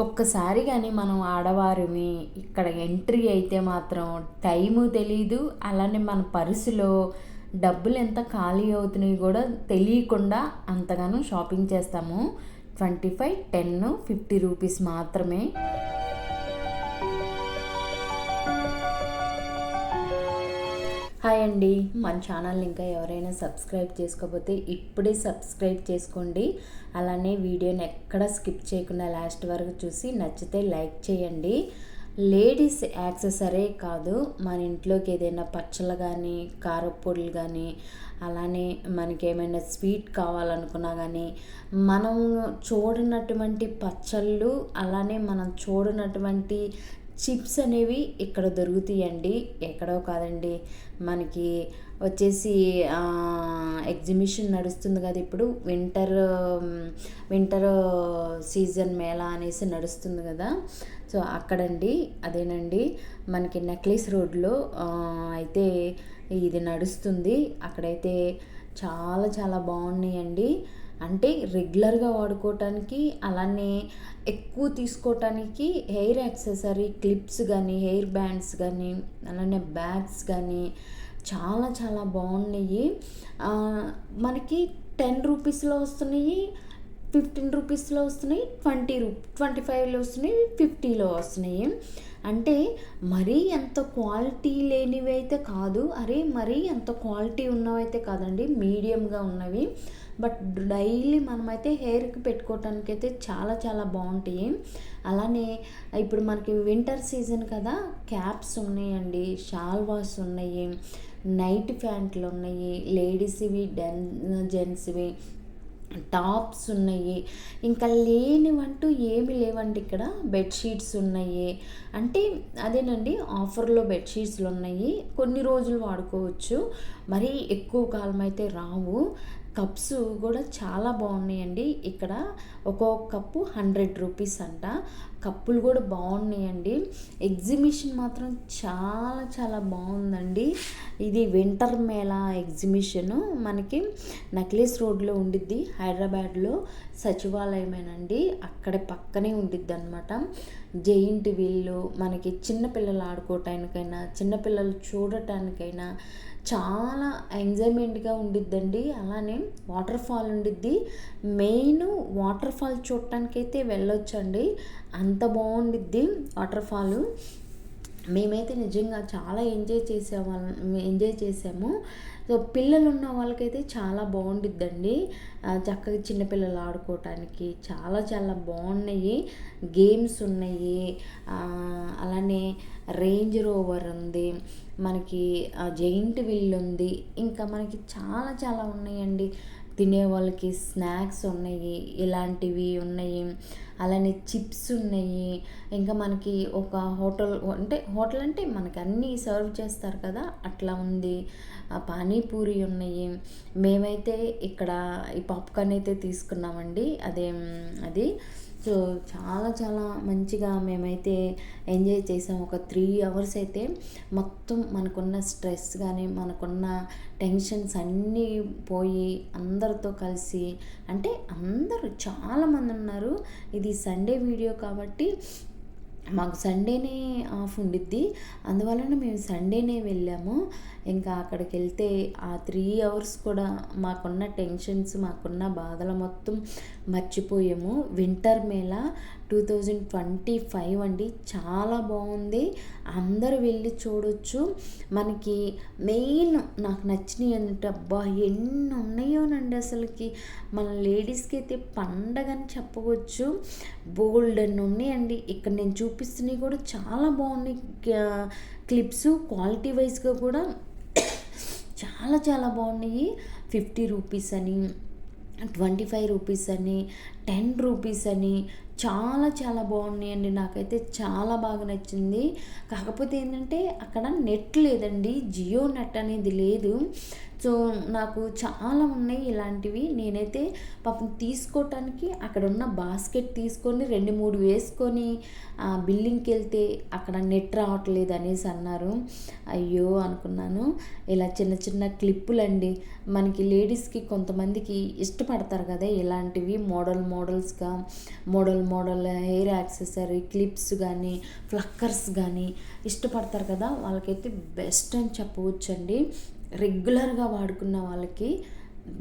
ఒక్కసారి కానీ మనం ఆడవారిని ఇక్కడ ఎంట్రీ అయితే మాత్రం టైము తెలీదు అలానే మన పర్సులో డబ్బులు ఎంత ఖాళీ అవుతున్నాయి కూడా తెలియకుండా అంతగానో షాపింగ్ చేస్తాము. Twenty five ten fifty rupees మాత్రమే. హాయ్ అండి. మన ఛానల్ ఇంకా ఎవరైనా సబ్స్క్రైబ్ చేసుకోకపోతే ఇప్పుడే సబ్స్క్రైబ్ చేసుకోండి. అలానే వీడియోని ఎక్కడ స్కిప్ చేయకుండా లాస్ట్ వరకు చూసి నచ్చితే లైక్ చేయండి. లేడీస్ యాక్సెసరీ కాదు మన ఇంట్లోకి ఏదైనా పచ్చళ్ళు కానీ కారపొడులు కానీ అలానే మనకి ఏమైనా స్వీట్ కావాలనుకున్నా కానీ మనం చూడనటువంటి పచ్చళ్ళు అలానే మనం చూడనటువంటి చిప్స్ అనేవి ఇక్కడ దొరుకుతాయండి. ఎక్కడో కాదండి. మనకి వచ్చేసి ఎగ్జిబిషన్ నడుస్తుంది కదా ఇప్పుడు. వింటర్ వింటర్ సీజన్ మేళా అనేసి నడుస్తుంది కదా. సో అక్కడండి. అదేనండి. మనకి నెక్లెస్ రోడ్లో అయితే ఇది నడుస్తుంది. అక్కడైతే చాలా చాలా బాగున్నాయండి. అంటే రెగ్యులర్గా వాడుకోవటానికి అలానే ఎక్కువ తీసుకోవటానికి హెయిర్ యాక్సెసరీ క్లిప్స్ కానీ హెయిర్ బ్యాండ్స్ కానీ అలానే బ్యాగ్స్ కానీ చాలా చాలా బాగున్నాయి. మనకి టెన్ రూపీస్లో వస్తున్నాయి ఫిఫ్టీన్ రూపీస్లో వస్తున్నాయి ట్వంటీ రూ ట్వంటీ ఫైవ్లో వస్తున్నాయి ఫిఫ్టీలో వస్తున్నాయి. అంటే మరీ ఎంత క్వాలిటీ లేనివి అయితే కాదు అరే మరీ ఎంత క్వాలిటీ ఉన్నవైతే కాదండి మీడియంగా ఉన్నవి. బట్ డైలీ మనమైతే హెయిర్కి పెట్టుకోవటానికి అయితే చాలా చాలా బాగుంటాయి. అలానే ఇప్పుడు మనకి వింటర్ సీజన్ కదా క్యాప్స్ ఉన్నాయండి షాల్వాస్ ఉన్నాయి నైట్ ప్యాంట్లు ఉన్నాయి లేడీస్వి డెన్ జెంట్స్వి టాప్స్ ఉన్నాయి. ఇంకా లేనివంటూ ఏమి లేవండి ఇక్కడ బెడ్షీట్స్ ఉన్నాయి. అంటే అదేనండి ఆఫర్లో బెడ్షీట్స్లు ఉన్నాయి. కొన్ని రోజులు వాడుకోవచ్చు. మరీ ఎక్కువ కాలం అయితే రావు. కప్స్ కూడా చాలా బాగున్నాయండి. ఇక్కడ ఒక్కొక్క కప్పు హండ్రెడ్ రూపీస్ అంట. కప్పులు కూడా బాగున్నాయండి. ఎగ్జిబిషన్ మాత్రం చాలా చాలా బాగుందండి. ఇది వింటర్ మేళా ఎగ్జిబిషన్. మనకి నక్లెస్ రోడ్లో ఉండిద్ది. హైదరాబాద్లో సచివాలయమేనండి. అక్కడ పక్కనే ఉండిద్ది అనమాట జైంట్ వీళ్ళు మనకి చిన్నపిల్లలు ఆడుకోవటానికైనా చిన్నపిల్లలు చూడటానికైనా చాలా ఎంజాయ్మెంట్గా ఉండిద్దండి. అలానే వాటర్ ఫాల్ ఉండిద్ది. మెయిన్ వాటర్ ఫాల్ చూడటానికైతే వెళ్ళొచ్చండి. అంత బాగుండిద్ది వాటర్ ఫాల్ మేమైతే నిజంగా చాలా ఎంజాయ్ చేసేవాళ్ళం ఎంజాయ్ చేసాము. సో పిల్లలు ఉన్న వాళ్ళకైతే చాలా బాగుండిద్దండి. చక్కగా చిన్నపిల్లలు ఆడుకోవటానికి చాలా చాలా బాగున్నాయి. గేమ్స్ ఉన్నాయి. అలానే రేంజ్ రోవర్ ఉంది. మనకి జైంట్ విల్ ఉంది. ఇంకా మనకి చాలా చాలా ఉన్నాయండి. తినే వాళ్ళకి స్నాక్స్ ఉన్నాయి ఇలాంటివి ఉన్నాయి అలానే చిప్స్ ఉన్నాయి. ఇంకా మనకి ఒక హోటల్ అంటే హోటల్ అంటే మనకి అన్నీ సర్వ్ చేస్తారు కదా అట్లా ఉంది. పానీపూరి ఉన్నాయి. మేమైతే ఇక్కడ ఈ పాప్కార్న్ అయితే తీసుకున్నామండి. అదే అది సో చాలా చాలా మంచిగా మేమైతే ఎంజాయ్ చేసాం. ఒక త్రీ అవర్స్ అయితే మొత్తం మనకున్న స్ట్రెస్ కానీ మనకున్న టెన్షన్స్ అన్నీ పోయి అందరితో కలిసి అంటే అందరూ చాలామంది ఉన్నారు. ఇది సండే వీడియో కాబట్టి మాకు సండేనే ఆఫ్ ఉండిద్ది. అందువలన మేము సండేనే వెళ్ళాము. ఇంకా అక్కడికి వెళ్తే ఆ త్రీ అవర్స్ కూడా మాకున్న టెన్షన్స్ మాకున్న బాధలు మొత్తం మర్చిపోయాము. Winter mela two thousand twenty five అండి. చాలా బాగుంది. అందరూ వెళ్ళి చూడొచ్చు. మనకి మెయిన్ నాకు నచ్చినవి ఏంటంటే అబ్బా ఎన్ని ఉన్నాయోనండి అసలుకి. మన లేడీస్కి అయితే పండగ అని చెప్పవచ్చు. బోల్డ్ అని ఉన్నాయండి. ఇక్కడ నేను చూపిస్తున్నవి కూడా చాలా బాగున్నాయి. క్లిప్స్ క్వాలిటీ వైజ్గా కూడా చాలా చాలా బాగున్నాయి. ఫిఫ్టీ రూపీస్ అని ట్వంటీ ఫైవ్ రూపీస్ అని టెన్ రూపీస్ అని చాలా చాలా బాగున్నాయండి నాకైతే చాలా బాగా నచ్చింది. కాకపోతే ఏంటంటే అక్కడ నెట్ లేదండి. జియో నెట్ అనేది లేదు. సో నాకు చాలా ఉన్నాయి ఇలాంటివి. నేనైతే పాపం తీసుకోవటానికి అక్కడ ఉన్న బాస్కెట్ తీసుకొని రెండు మూడు వేసుకొని బిల్డింగ్కి వెళ్తే అక్కడ నెట్ రావట్లేదు అనేసి అన్నారు. అయ్యో అనుకున్నాను. ఇలా చిన్న చిన్న క్లిప్పులండి. మనకి లేడీస్కి కొంతమందికి ఇష్టపడతారు కదా ఇలాంటివి. Model మోడల్స్గా model model hair accessory clips కానీ ఫ్లక్కర్స్ కానీ ఇష్టపడతారు కదా వాళ్ళకైతే బెస్ట్ అని చెప్పవచ్చండి. రెగ్యులర్గా వాడుకున్న వాళ్ళకి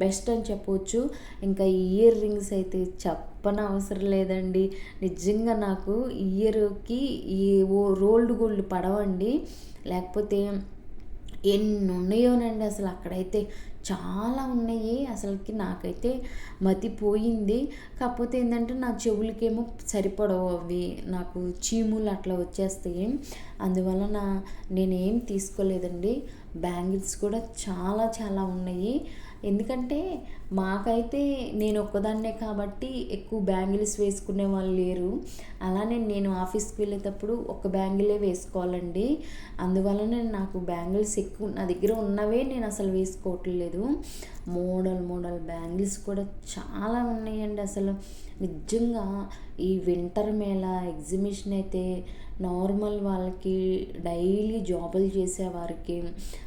బెస్ట్ అని చెప్పవచ్చు. ఇంకా ఇయర్ రింగ్స్ అయితే చెప్పన అవసరం లేదండి. నిజంగా నాకు ఇయర్కి ఈ ఓ రోల్డ్ గోల్డ్ పడవండి. లేకపోతే ఎన్ని ఉన్నాయోనండి అసలు అక్కడైతే. చాలా ఉన్నాయి. అసలుకి నాకైతే మతిపోయింది. కాకపోతే ఏంటంటే నా చెవులకేమో సరిపడవు అవి. నాకు చీములు అట్లా వచ్చేస్తాయి. అందువలన నేనేం తీసుకోలేదండి. బ్యాంగిల్స్ కూడా చాలా చాలా ఉన్నాయి. ఎందుకంటే మాకైతే నేను ఒక్కదాన్నే కాబట్టి ఎక్కువ బ్యాంగిల్స్ వేసుకునే వాళ్ళు లేరు. అలానే నేను ఆఫీస్కి వెళ్ళేటప్పుడు ఒక బ్యాంగిలే వేసుకోవాలండి. అందువలన నాకు బ్యాంగిల్స్ ఎక్కువ నా దగ్గర ఉన్నవే నేను అసలు వేసుకోవట్లేదు. మోడల్ మోడల్ బ్యాంగిల్స్ కూడా చాలా ఉన్నాయండి అసలు. నిజంగా ఈ వింటర్ మేళ ఎగ్జిబిషన్ అయితే నార్మల్ వాళ్ళకి డైలీ జాబులు చేసేవారికి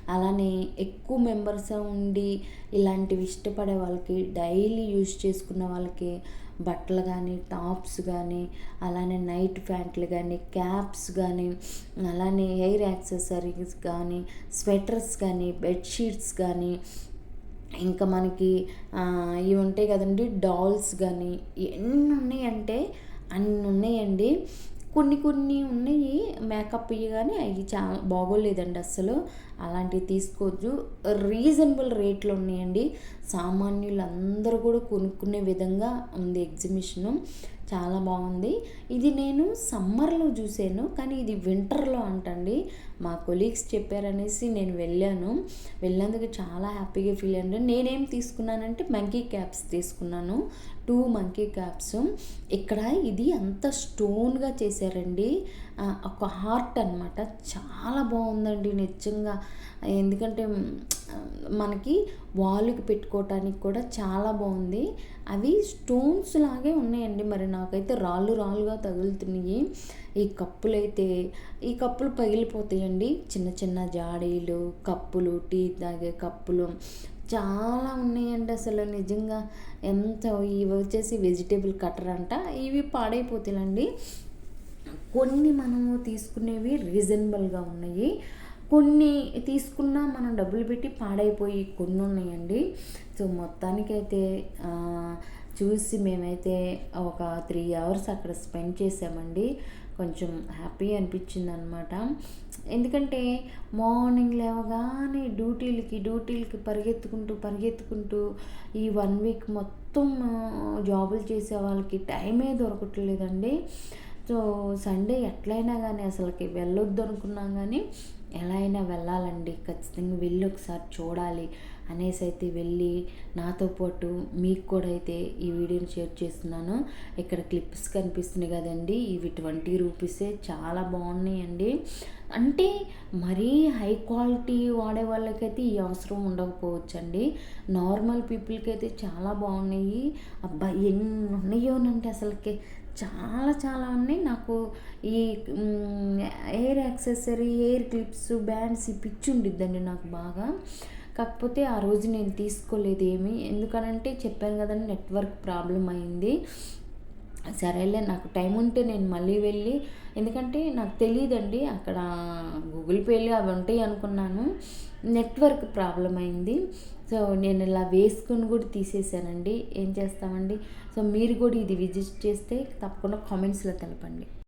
అలానే ఎక్కువ మెంబర్స్ ఉండి ఇలాంటివి ఇష్టపడే వాళ్ళకి డైలీ యూజ్ చేసుకున్న వాళ్ళకి బట్టలు కానీ టాప్స్ కానీ అలానే నైట్ ప్యాంట్లు కానీ క్యాప్స్ కానీ అలానే హెయిర్ యాక్సెసరీస్ కానీ స్వెటర్స్ కానీ బెడ్షీట్స్ కానీ ఇంకా మనకి ఇవి ఉంటాయి కదండి డాల్స్ కానీ ఎన్ని ఉన్నాయంటే అన్ని ఉన్నాయండి. కొన్ని కొన్ని ఉన్నాయి మేకప్ ఇవి కానీ అవి చాలా బాగోలేదండి అస్సలు. అలాంటివి తీసుకోవచ్చు రీజనబుల్ రేట్లు ఉన్నాయండి. సామాన్యులందరూ కూడా కొనుక్కునే విధంగా ఉంది ఎగ్జిబిషను. చాలా బాగుంది. ఇది నేను సమ్మర్లో చూసాను. కానీ ఇది వింటర్లో అంటండి. మా కొలీగ్స్ చెప్పారనేసి నేను వెళ్ళాను. వెళ్ళేందుకు చాలా హ్యాపీగా ఫీల్ అయ్యాను. నేనేం తీసుకున్నానంటే మంకీ క్యాప్స్ తీసుకున్నాను. Two monkey caps. ఇక్కడ ఇది అంత స్టోన్గా చేశారండి. ఒక హార్ట్ అనమాట చాలా బాగుందండి నిజంగా. ఎందుకంటే మనకి వాలుకి పెట్టుకోవటానికి కూడా చాలా బాగుంది. అవి స్టోన్స్ లాగే ఉన్నాయండి మరి నాకైతే రాళ్ళు రాళ్ళుగా తగులుతున్నాయి. ఈ కప్పులైతే ఈ కప్పులు పగిలిపోతాయండి. చిన్న చిన్న జాడీలు కప్పులు టీ తాగే కప్పులు చాలా ఉన్నాయండి అసలు. నిజంగా ఎంత ఇవి వచ్చేసి వెజిటేబుల్ కట్టర్ అంట ఇవి పాడైపోతాయండి కొన్ని మనము తీసుకునేవి రీజనబుల్గా ఉన్నాయి. కొన్ని తీసుకున్నా మనం డబ్బులు పెట్టి పాడైపోయి కొన్ని ఉన్నాయండి. సో మొత్తానికైతే చూసి మేమైతే ఒక త్రీ అవర్స్ అక్కడ స్పెండ్ చేసామండి. కొంచెం హ్యాపీ అనిపించింది అనమాట ఎందుకంటే మార్నింగ్ లేవగానే డ్యూటీలకి డ్యూటీలకి పరిగెత్తుకుంటూ పరిగెత్తుకుంటూ ఈ వన్ వీక్ మొత్తం జాబులు చేసే వాళ్ళకి టైమే దొరకట్లేదండి. సో సండే ఎట్లయినా కానీ అసలుకి వెళ్ళొద్దు అనుకున్నాం కానీ ఎలా అయినా వెళ్ళాలండి ఖచ్చితంగా వెళ్ళి ఒకసారి చూడాలి అనేసి అయితే వెళ్ళి నాతో పాటు మీకు కూడా అయితే ఈ వీడియోని షేర్ చేస్తున్నాను. ఇక్కడ క్లిప్స్ కనిపిస్తున్నాయి కదండి. ఇవి ట్వంటీ రూపీసే. చాలా బాగున్నాయండి. అంటే మరీ హై క్వాలిటీ వాడే వాళ్ళకైతే ఈ అవసరం ఉండకపోవచ్చండి. నార్మల్ పీపుల్కి అయితే చాలా బాగున్నాయి. అబ్బా ఎన్ని ఉన్నాయోనంటే అసలుకి చాలా చాలా ఉన్నాయి. నాకు ఈ hair accessory hair clips bands ఈ పిచ్చి ఉండిద్దండి నాకు బాగా. కాకపోతే ఆ రోజు నేను తీసుకోలేదు ఏమి ఎందుకనంటే చెప్పాను కదండి నెట్వర్క్ ప్రాబ్లం అయింది. సరేలే నాకు టైం ఉంటే నేను మళ్ళీ వెళ్ళి ఎందుకంటే నాకు తెలియదండి అక్కడ గూగుల్ పేలు అవి ఉంటాయి అనుకున్నాను. నెట్వర్క్ ప్రాబ్లం అయింది. సో నేను ఇలా వేసుకుని కూడా తీసేసానండి. ఏం చేస్తామండి? సో మీరు కూడా ఇది విజిట్ చేస్తే తప్పకుండా కామెంట్స్లో తెలపండి.